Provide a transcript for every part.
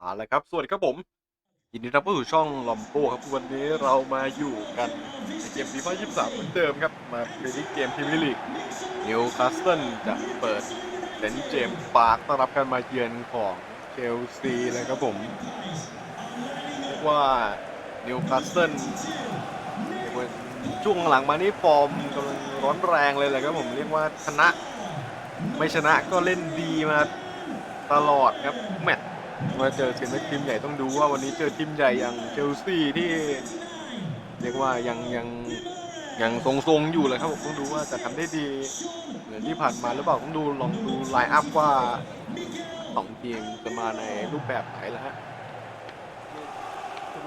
เอาละครับสวัสดีครับผมยินดีต้อนรับเข้าสู่ช่องลอมโบครับวันนี้เรามาอยู่กันในเกมฟีฟ่า23เหมือนเดิมครับ มาเป็นเกมพรีเมียร์ลีกนิวคาสเซิลจะเปิดเซนเจมส์ปาร์คต้อนรับการมาเยือนของเชลซีเลยครับผมเรียกว่านิวคาสเซิลช่วงหลังมานี่ฟอร์มกำลังร้อนแรงเลยแหละครับผมเรียกว่าชนะ ไม่ชนะก็เล่นดีมาตลอดครับแมตช์ มาเจอทีมเล็กทีมใหญ่ต้องดูว่าวันนี้เจอทีมใหญ่อย่างเชลซีที่เรียกว่ายังยังยังทรงๆอยู่เลยครับผมต้องดูว่าจะทำได้ดีเหมือนที่ผ่านมาหรือเปล่าต้องดูลองดูไลน์อัพว่าสองทีมจะมาในรูปแบบไหนแล้วฮะ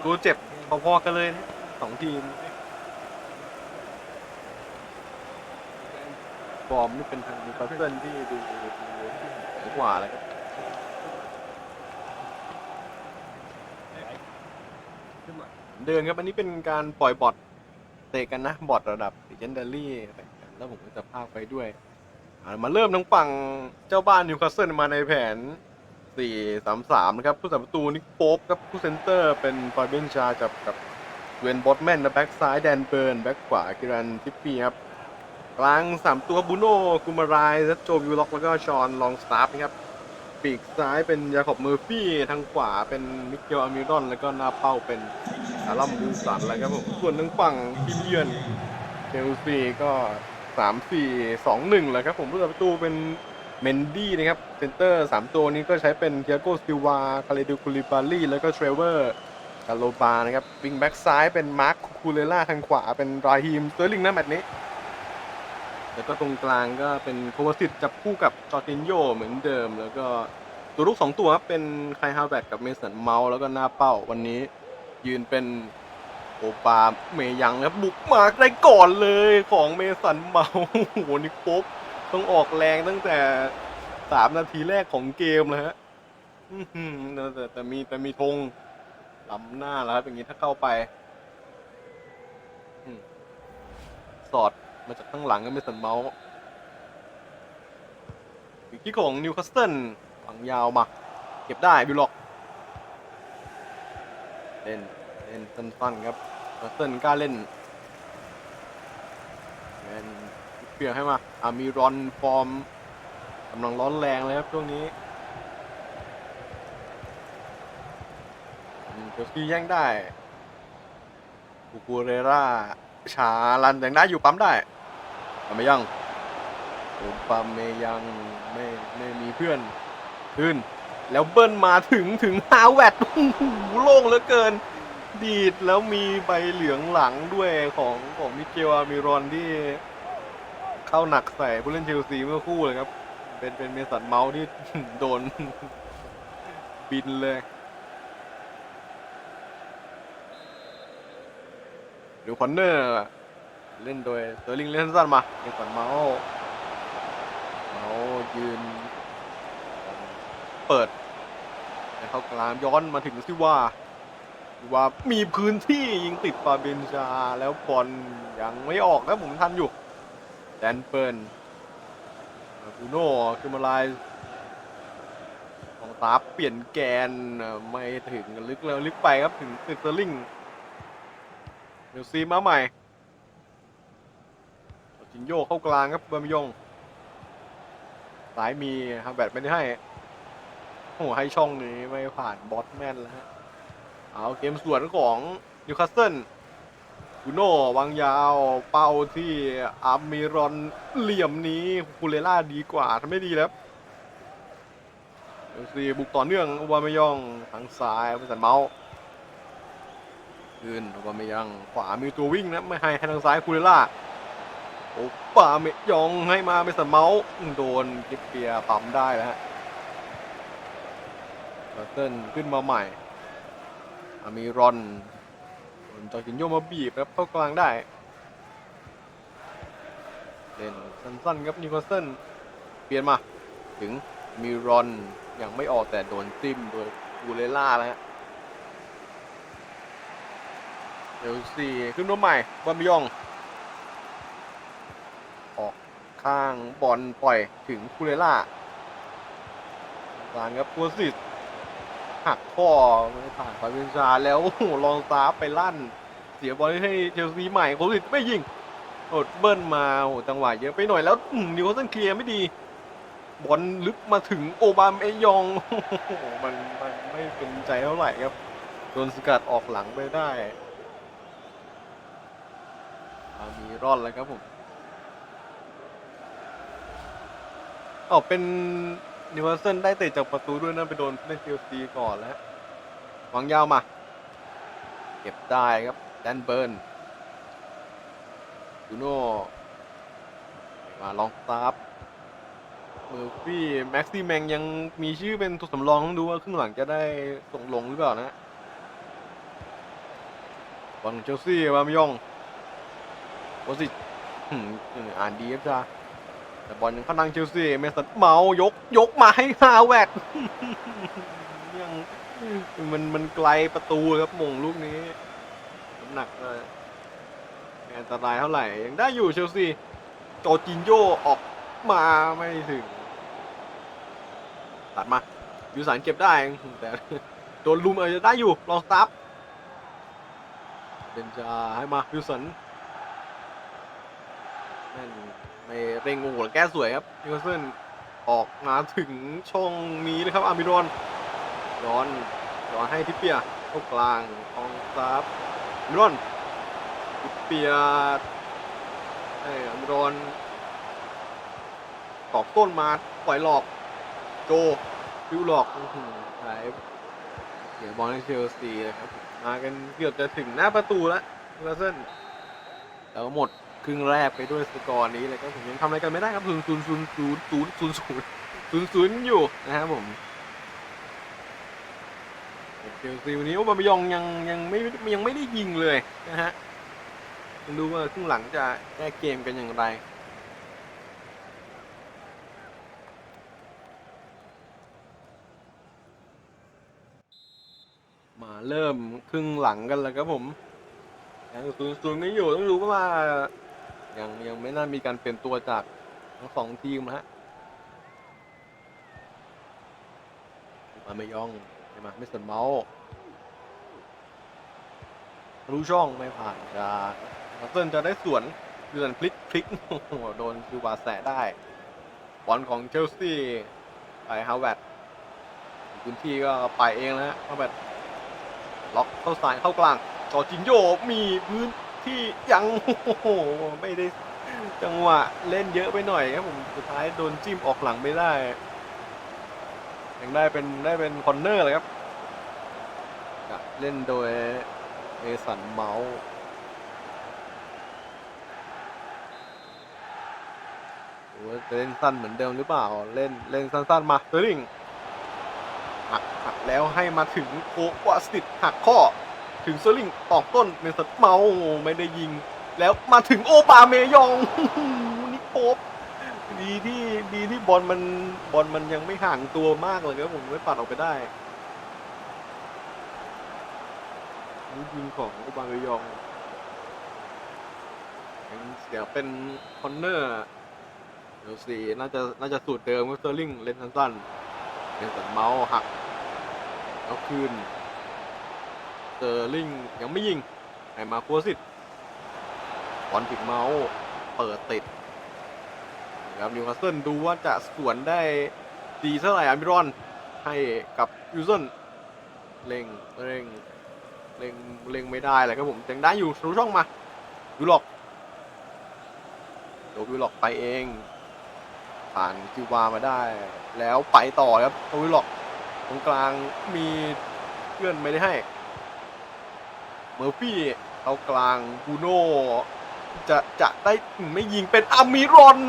ตัวเจ็บพอๆกันเลยนะสองทีมฟอร์มนี่เป็นทางนิวคาสเซิลที่ดูดูดีกว่าเลยครับ เดินครับ อันนี้เป็นการปล่อยบอทเตะกันนะ บอทระดับ Legendary แต่กันแล้วผมก็จะพากไปด้วยอ่ามาเริ่มทั้งฝั่งเจ้าบ้านนิวคาสเซิลมาในแผน 4-3-3 นะครับ ผู้สัมประตูนิกโป๊ปครับผู้เซนเตอร์เป็นฟอยเบนชาจับกับเวนบอตแมนนะแบ็กซ้ายแดนเบิร์น แบ็กขวากิรันทิปปี้ครับกลาง 3 ตัวบูโน่กุมารายและโจวิวล็อกแล้วก็ชอนลองสตาร์ฟนะครับ ปีกซ้ายเป็นยาขอบเมอร์ฟี่ ทางขวาเป็นมิเกลอามิรอน แล้วก็หน้าเป้าเป็นอารัมบูสันอะไรครับผม ส่วนทางฝั่งทีมเยือนเชลซีก็3 4 2 1แหละครับผมผู้สัประตูเป็นเมนดี้นะครับ เซนเตอร์3ตัวนี้ก็ใช้เป็นเทียโกซิวา คาเลดูคูลิบาลีแล้วก็เทรเวอร์กาโลบานะครับ วิงแบ็กซ้ายเป็นมาร์คคูเลล่า ทางขวาเป็นราฮีมสเตอร์ลิงนะแมตช์นี้ แล้วก็ตรงกลางก็เป็นโควาสิตจับคู่กับจอร์ตินโยเหมือนเดิม แล้วก็ตัวลูกสองตัวครับเป็นไคลฮาวเวร์ดกับเมสันเมาส์แล้วก็หน้าเป้าวันนี้ยืนเป็นโอปาเมยังครับบุกมาได้ก่อนเลยของเมสันเมาส์โอ้โหนี่โป๊บต้องออกแรงตั้งแต่สามนาทีแรกของเกมเลยฮะแต่แต่มีแต่มีธงล้ำหน้าแล้วครับอย่างนี้ถ้าเข้าไปสอด มาจากข้างหลังก็ไม่สันเมาส์อีกที่ของนิวคาสเซิลฝังยาวมา เก็บได้บิลล็อกเล่นเล่นสั้นๆครับคาสเซิลกล้าเล่นเล่นเปลี่ยนให้มาอามีรอนฟอร์มกำลังร้อนแรงเลยครับช่วงนี้เชลซีแย่งได้กูกูเรราชาลันยังได้อยู่ปั๊มได้ ปาเมยังโอปาเมยังไม่ไม่มีเพื่อนขึ้น แล้วเบิ้ลมาถึงถึงฮาแวดโล่งเหลือเกิน ดีดแล้วมีใบเหลืองหลังด้วยของของมิเกลอามิรอนที่เข้าหนักใส่ผู้เล่นเชลซีเมื่อคู่เลยครับ เป็นเป็นเมสันเมาส์ที่โดนบินเลยดูคอนเนอร์ เล่นโดยเซอร์ลิงเล่นสั้นมาเก็บก่อนเมาส์เมาส์ยืน เปิดให้เขากลางย้อนมาถึงซิว่าว่ามีพื้นที่ยิงติดปาเบนชา แล้วบอลยังไม่ออกแล้วผมทันอยู่แดนเปิลบูโน่คือมาลายของตาเปลี่ยนแกนไม่ถึงลึกแล้วลึกไปครับถึงตึกเซอร์ลิงเดี๋ยวซีมาใหม่ินโยเข้ากลางครับเบอร์มยงสายมีฮาแบตไม่ได้ให้โอ้โหให้ช่องนี้ไม่ผ่านบอสแมนแล้วฮะเอาเกมสวนของนิวคาสเซิลบูโน่วางยาวเป้าที่อาร์มิรอนเหลี่ยมนี้คูเลล่าดีกว่าทำได้ดีแล้วเอลซีบุกต่อเนื่องอุบามยองทางซ้ายเป็นสันเมาส์ขึ้นอุบามยองขวามีตัววิ่งนะไม่ให้ให้ทางซ้ายคูเลล่า โอปาเมยองให้มาเมสันเมาส์โดนกิฟเปียปั๊มได้แล้วฮะเอร์เติ้ลขึ้นมาใหม่อามีรอนโดนจอร์จินโยมาบีบครับเข้ากลางได้เล่นสั้นๆครับนิวคาสเซิลเปลี่ยนมา ถึงมีรอนยังไม่ออกแต่โดนจิ้มโดยกูเลล่าแล้วฮะเดลซีขึ้นมาใหม่บอมยอง ข้างบอลปล่อยถึงคูเลล่ากลางครับพัวสิตหักข้อไม่ผ่านไปเป็นชาแล้วโอ้โหลองซาไปลั่น เสียบอลให้เชลซีใหม่โคลิตไม่ยิงโดเบิ้ลมาโอ้โหจังหวะเยอะไปหน่อยแล้วนิวคาสเซิลเคลียร์ไม่ดี บอลลึกมาถึงโอบามเอยองมันมันไม่เป็นใจเท่าไหร่ครับโดนสกัดออกหลังไปได้มีรอดแล้วครับผม อ๋อเป็นนิวคาสเซิลได้เตะจากประตูด้วยนะไปโดนเล่นเชลซีก่อนแล้ววางยาวมา เก็บได้ครับแดนเบิร์นยูโน่มาลองสตาร์ฟเมอร์ฟี่แม็กซี่แมงยังมีชื่อเป็นตัวสำรองต้องดูว่าครึ่งหลังจะได้ส่งลงหรือเปล่านะบอลของเชลซีวามยองโอสิอืมอ่านดีครับจ้า แต่บอลยังเข้าทางเชลซีเมสันเมายกยกมาให้ฮาแวดยังมันมันไกลประตูครับมงลูกนี้น้ำหนักเลยไม่อันตรายเท่าไหร่ ยังได้อยู่เชลซีโจจินโยออกมาไม่ถึง ตัดมายูสานเก็บได้แต่โดนลุมอาจจะได้อยู่ลองสตาร์ทเบนจาให้มายูสัน นั่นไม่เร่งโอ้โหแก้สวยครับนิวคาสเซิลออกมาถึงช่องนี้นะครับอามิรอนย้อนย้อนให้ทิปเปียเข้ากลางทองซับมิรอนทิปเปียให้อมิรอนตอกต้นมาปล่อยหลอก โจฟิวหลอกอื้อหือหายเดี๋ยวบอลให้เชลซีเลยครับมากันเกือบจะถึงหน้าประตูแล้วนิวคาสเซิลแล้วหมด ครึ่งแรกไปด้วยสกอร์นี้เลยครับผมยังทำอะไรกันไม่ได้ครับศูนย์ศูนย์ศูนย์ศูนย์ศูนย์ศูนย์ศูนย์ศูนย์ศูนย์อยู่นะครับผมเชลซีวันนี้โอ้บามยองยังยังไม่ยังไม่ได้ยิงเลยนะฮะต้องดูว่าครึ่งหลังจะแก้เกมกันอย่างไรมาเริ่มครึ่งหลังกันแล้วครับผมยังศูนย์ศูนย์นี้อยู่ต้องรู้ว่า ยังยังไม่น่ามีการเปลี่ยนตัวจากทั้งสองทีมนะฮะมาไม่ยองใช่ไหมไม่สนเมาส์รู้ช่องไม่ผ่านจะนัสเซิลจะได้สวนเดือนพลิกพลิกโดนคิวบาแสได้บอลของเชลซีไปฮาวเวร์ดพื้นที่ก็ไปเองแล้วฮะฮาวเวดล็อกเข้าสายเข้ากลางจอจินโยมีพื้น ที่ยังโอ้โหไม่ได้จังหวะเล่นเยอะไปหน่อยครับผมสุดท้ายโดนจิ้มออกหลังไม่ได้ยังได้เป็นได้เป็นคอนเนอร์เลยครับเล่นโดยเอสันเมาส์จะเล่นสั้นเหมือนเดิมหรือเปล่า เล่นเล่นสั้นๆมาเตอร์ลิงหักหักแล้วให้มาถึงโควาสติดหักข้อ ถึงเซอร์ลิงออกต้นเมสันเมาไม่ได้ยิง แล้วมาถึงโอบาเมยองนิโคบดีที่ดีที่บอลมันบอลมันยังไม่ห่างตัวมากเลยครับผมไม่ปัดออกไปได้ลูกยิงของโอบาเมยองเสียเป็นคอนเนอร์เดี๋ยวสี่น่าจะน่าจะสูตรเดิมก็เซอร์ลิงเล่นสั้นๆเล่นสันเมาส์หักแล้วคืน เซอร์ลิงยังไม่ยิงไอ้มาโคสิตบอลติดเมาส์เปิดติดนะครับนิวคาสเซิลดูว่าจะสวนได้ดีเท่าไหร่อามิรอนให้กับยูเซนเล็งเล็งเล็งเล็งไม่ได้เลยครับผมยังได้อยู่รู้ช่องมาวิลล็อกโดวิลล็อกไปเอง ผ่านคิวบามาได้ แล้วไปต่อครับโดวิลล็อกตรงกลางมีเพื่อนไม่ได้ให้ เมอร์ฟี่เอากลางบูโน่จะจะได้ไม่ยิงเป็นอามิรอน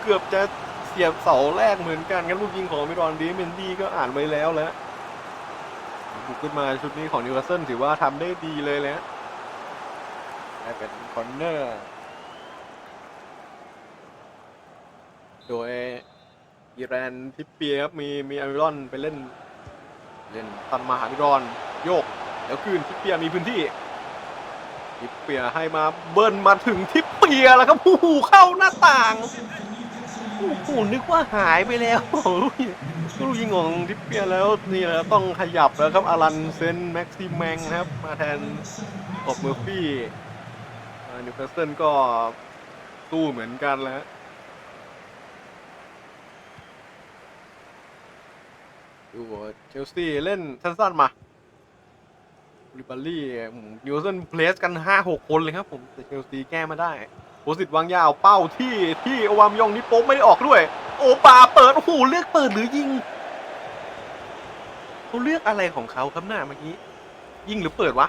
เกือบจะเสียบเสาแรกเหมือนกันกันลูกยิงของอามิรอนดีเมนดี้ก็อ่านไว้แล้วแล้วบุกขึ้นมาชุดนี้ของนิวคาสเซิลถือว่าทำได้ดีเลยแล้วได้เป็นคอนเนอร์ โดยอีแรนทิปเปียครับมีมีอามิรอนไปเล่น เล่นตันมาหาอามิรอน โยก แล้วคืนทิปเปียมีพื้นที่ ทิปเปียให้มาเบิ้ลมาถึงทิปเปียแล้วครับโอ้โหเข้าหน้าต่างโอ้โหนึกว่าหายไปแล้วโอ้โหลูกยิงของทิปเปียแล้วนี่แหละต้องขยับแล้วครับอารันเซนแม็กซิแมงนะครับ มาแทนขอบเมอร์ฟี่นิวคาสเซิลก็สู้เหมือนกันแล้วดูเชลซีเล่นสั้นๆมา ลิบารี่นิวเซนเพลสกัน 5-6 คนเลยครับผม แต่เชลซีแก้มาได้โพสิตวางยาวเป้าที่ที่โอวามยองนี่โป๊ไม่ได้ออกด้วย โอปาเปิด โอ้โห เลือกเปิดหรือยิงเขาเลือกอะไรของเขาครับหน้าเมื่อกี้ ยิงหรือเปิดวะ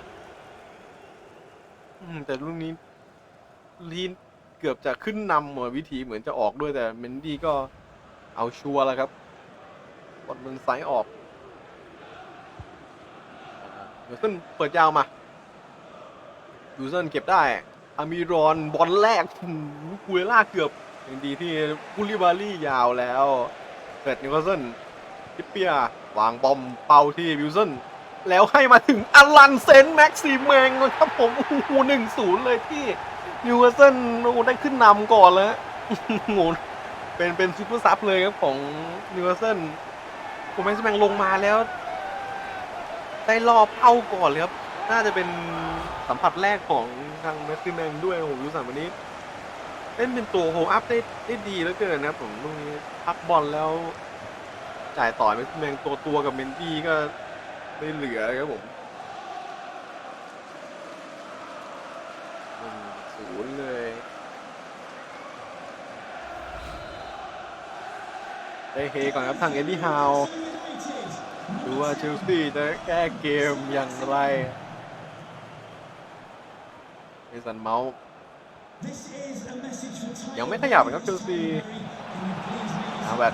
อืมแต่ลูกนี้ลีนเกือบจะขึ้นนำเหมือนวิธีเหมือนจะออกด้วยแต่เมนดี้ก็เอาชัวร์แล้วครับบอลมันไซด์ออก ยูเซนเปิดยาวมายูเซนเก็บได้ อามิรอนบอลแรกหูคุเอล่าเกือบยังดีที่กุลิบารี่ยาวแล้วเฟรดนิวคาสเซิลทิปเปียวางบอมเป่าที่วิลสันแล้วให้มาถึงอลันเซนแม็กซิเมงครับผมโอ้โหหนึ่งศูนย์เลยที่นิวคาสเซิลโอ้ได้ขึ้นนำก่อนแล้วโอ้โหเป็นเป็นซูเปอร์ซับเลยครับของนิวคาสเซิลผมแม็กซ์แมงลงมาแล้ว ได้รอบเป้าก่อนเลยครับ น่าจะเป็นสัมผัสแรกของทางแม็กซ์แมงด้วยผมรู้สึกวันนี้ เล่นเป็นตัวโฮอัพได้ได้ดีเหลือเกินนะครับผมตรงนี้พักบอลแล้ว จ่ายต่อยแม็กซ์แมงตัวตัวกับเมนดี้ก็ไม่เหลือเลยครับผมศูนย์เลยได้เฮก่อนครับทางเอ็ดดี้ฮาว ดูว่าเชลซีจะแก้เกมอย่างไรเอสันเมาส์ยังไม่ขยับนะครับเชลซีอาแบบ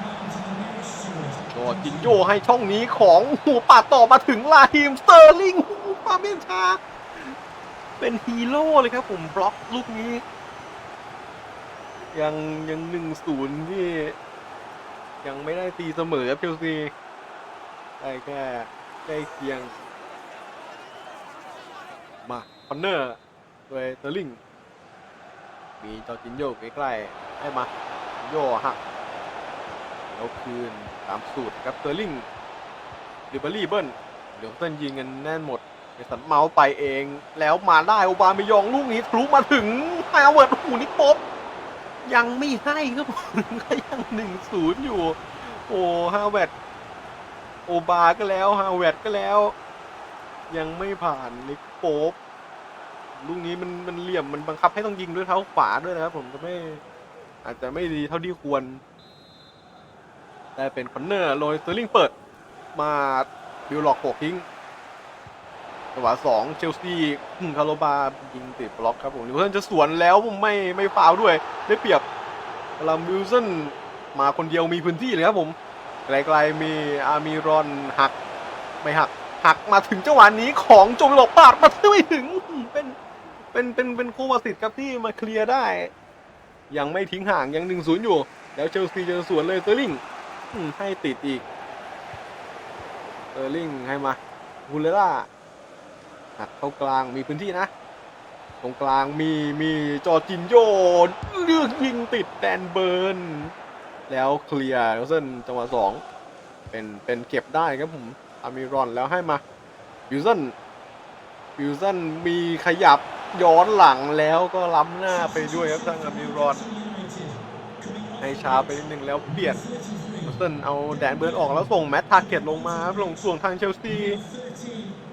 โดดจินโยให้ช่องนี้ของหูปาดต่อมาถึงลาฮิมสเตอร์ลิงหูปาเมนชา เป็นฮีโร่เลยครับผมบล็อกลูกนี้ ยังยังหนึ่งศูนย์ที่ ยังไม่ได้ตีเสมอครับเชลซี ได้แค่ใกล้เคียง มาคอนเนอร์โดยเตอร์ลิง มีจอจินโยใกล้ๆให้มาโยหักแล้วคืนตามสูตรครับเตอร์ลิงลิเบอรี่เบิ้ลเดี๋ยวเต้นยิงกันแน่นหมดเอสันเมาส์ไปเอง แล้วมาได้โอบามิยองลูกนี้ทะลุมาถึงฮาวเวิร์ดหูนิกป๊บยังไม่ให้ครับผมก็ยังหนึ่งศูนย์อยู่ โอ้ฮาวเวิร์ด โอบาก็แล้วฮาวเวดก็แล้ว ยังไม่ผ่านนิกโป๊ปลูกนี้มันมันเหลี่ยมมันบังคับให้ต้องยิงด้วยเท้าขวาด้วยนะครับ ผมก็ไม่อาจจะไม่ดีเท่าที่ควร แต่เป็นคอนเนอร์โรยสเตอร์ลิงเปิด มาบิวล็อกโขกทิ้งจังหวะสองเชลซีคาร์โลบายิงติดบล็อกครับผมนิวเซนจะสวนแล้วไม่ไม่ฟาวด้วยได้เปรียบลามิวเซนมาคนเดียวมีพื้นที่เลยครับผม ไกลๆมีอามีรอนหัก ไม่หัก หักมาถึงจังหวะนี้ของจมหลบปาดมาไม่ถึงเป็นเป็นเป็นเป็นคู่วสิตครับที่มาเคลียร์ได้ ยังไม่ทิ้งห่างยังหนึ่งศูนย์อยู่ แล้วเชลซีเจอสวนเลยเตอร์ลิงให้ติดอีกเตอร์ลิงให้มาฮูเลล่าหักเข้ากลางมีพื้นที่นะ ตรงกลางมีมีจอจินโยเลือกยิงติดแดนเบิร์น แล้วเคลียร์เส้นจังหวะสองเป็นเป็นเก็บได้ครับผมอามิรอนแล้วให้มาฟิวซันฟิวซันมีขยับย้อนหลังแล้วก็ล้ำหน้าไปด้วยครับทางอามิรอนให้ช้าไปนิดนึงแล้วเบียดเส้นเอาแดนเบิร์ดออกแล้วส่งแมตทาร์เก็ตลงมาลงส่วงทางเชลซี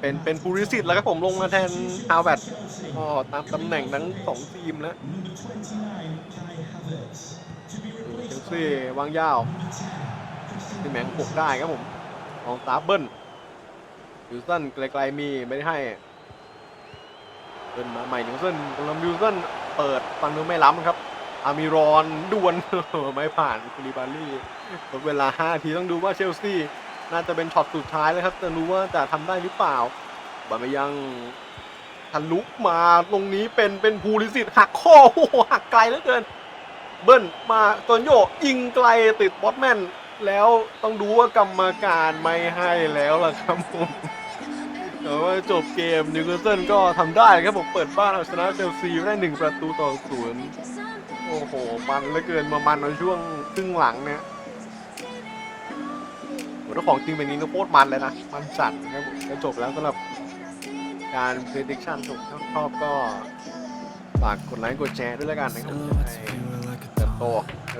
เป็นเป็นภูริสิตแล้วครับผมลงมาแทนฮาวเวร์ดก็ตามตำแหน่งทั้งสองทีมแล้ว ซีวางยาวที่แมงปกได้ครับผมของตาเบิ้ลวิลสันไกลๆมีไม่ได้ให้เดินมาใหม่นิวสันกำลังวิลสันเปิดฟังนึงไม่ล้ำครับ อามิรอนดวนไม่ผ่านคูลิบารี่หมดเวลา5ทีต้องดูว่าเชลซีน่าจะเป็นช็อตสุดท้ายแล้วครับจะรู้ว่าจะทำได้หรือเปล่าบาไม่ยังทะลุมาตรงนี้เป็นเป็นภูริสิทธิ์หักข้อโอ้โหหักไกลเหลือเกิน เบิ้ลมาตอนโยยิงไกลติดบอสแมนแล้วต้องดูว่ากรรมการไม่ให้แล้วล่ะครับผมแต่ว่าจบเกมนิวคาสเซิลก็ทำได้ครับผมเปิดบ้านเอาชนะเชลซีได้หนึ่งประตูต่อศูนย์โอ้โห มันเหลือเกินมามันในช่วงครึ่งหลังเนี่ยถ้าของจริงเป็นนี้ก็โคตรมันเลยนะ มันจัดนะครับผมก็จบแล้วสำหรับการ prediction ผมถ้าชอบก็ฝากกดไลค์กดแชร์ด้วยแล้วกันนะครับ โต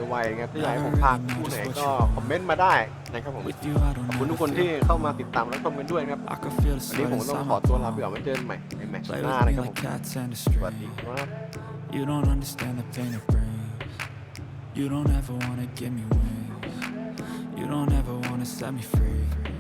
ไวๆนะครับที่อยากให้ผมพาคู่ไหนก็คอมเมนต์มาได้นะครับผม With you, I don't ขอบคุณทุกคนที่เข้ามาติดตามและชมกันด้วยนะครับ I can feel the วันนี้ sweat ผมต้อง inside ขอ my ตัวลาไปก่อน palm. ไว้เจอกันใหม่ในแมตช์ Play หน้า with นะ me ครับผ like ม cats and a สวัสดี string. ครับ You don't understand the pain it brings. You don't ever wanna give me wings. You don't ever wanna set me free.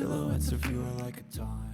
Silhouettes of you are like a taunt.